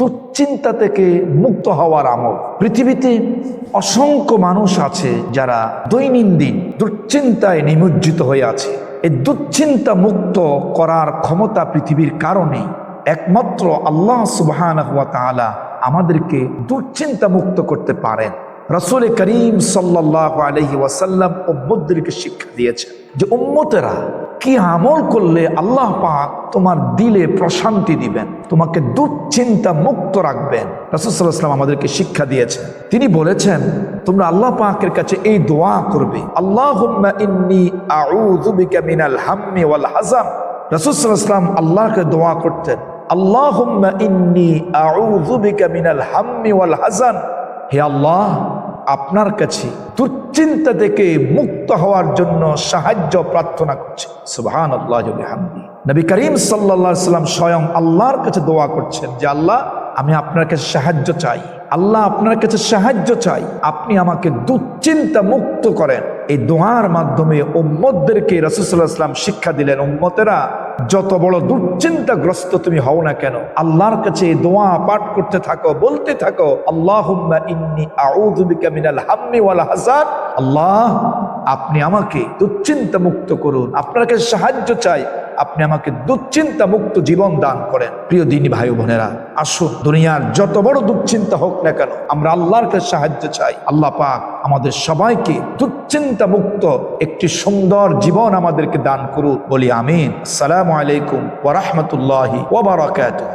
দুশ্চিন্তা থেকে মুক্ত হওয়ার আমল। পৃথিবীতে অসংখ্য মানুষ আছে যারা দৈনন্দিন দুশ্চিন্তায় নিমজ্জিত হয়ে আছে। এই দুশ্চিন্তা মুক্ত করার ক্ষমতা পৃথিবীর কারণে একমাত্র আল্লাহ সুবহান আমাদেরকে দুশ্চিন্তা মুক্ত করতে পারেন। রসুল করিম সাল্লাহ আলহি ওয়াসাল্লাম উম্মতদেরকে শিক্ষা দিয়েছেন যে উম্মতেরা কি আমল করলে আল্লাহ পাক তোমার দিলে প্রশান্তি দিবেন, তোমাকে দুশ্চিন্তা মুক্ত রাখবেন। রসুলাম আমাদেরকে শিক্ষা দিয়েছেন। তিনি বলেছেন, তোমরা আল্লাহ পাকের কাছে এই দোয়া করবে আল্লাহ মিনাল হাম্মি রসুলাম আল্লাহকে দোয়া করতেন আল্লাহ হাজান হে আল্লাহ, আপনার কাছে দুশ্চিন্তা থেকে মুক্ত হওয়ার জন্য সাহায্য প্রার্থনা করছে। সুবহান আল্লাহ হামদি নবী করিম সাল্লা সাল্লাম স্বয়ং আল্লাহর কাছে দোয়া করছেন যে, আল্লাহ, আমি আপনার কাছে সাহায্য চাই। আল্লাহ আপনার কাছে সাহায্য চাই। আপনি আমাকে দুশ্চিন্তা মুক্ত করেন। এই দোয়ার মাধ্যমে উম্মতদেরকে রসুল্লাহ শিক্ষা দিলেন, উম্মতেরা, যত বড় দুশ্চিন্তাগ্রস্ত তুমি হও না কেন, আল্লাহর কাছে এই দোয়া পাঠ করতে থাকো, বলতে থাকো আল্লাহ আল্লাহ আপনি আমাকে দুশ্চিন্তা মুক্ত করুন। আপনার কাছে সাহায্য চাই। আপনি আমাকে দুশ্চিন্তা মুক্ত জীবন দান করেন। প্রিয় দিনী ভাই বোনেরা, আসুন দুনিয়ার যত বড় দুশ্চিন্তা হোক না কেন, আমরা আল্লাহর কাছে সাহায্য চাই। আল্লাহ পাক আমাদের সবাইকে দুশ্চিন্তা মুক্ত একটি সুন্দর জীবন আমাদেরকে দান করুন বলি আমিন। আসসালামু আলাইকুম ওয়া রাহমাতুল্লাহি ওয়া বারাকাতুহু।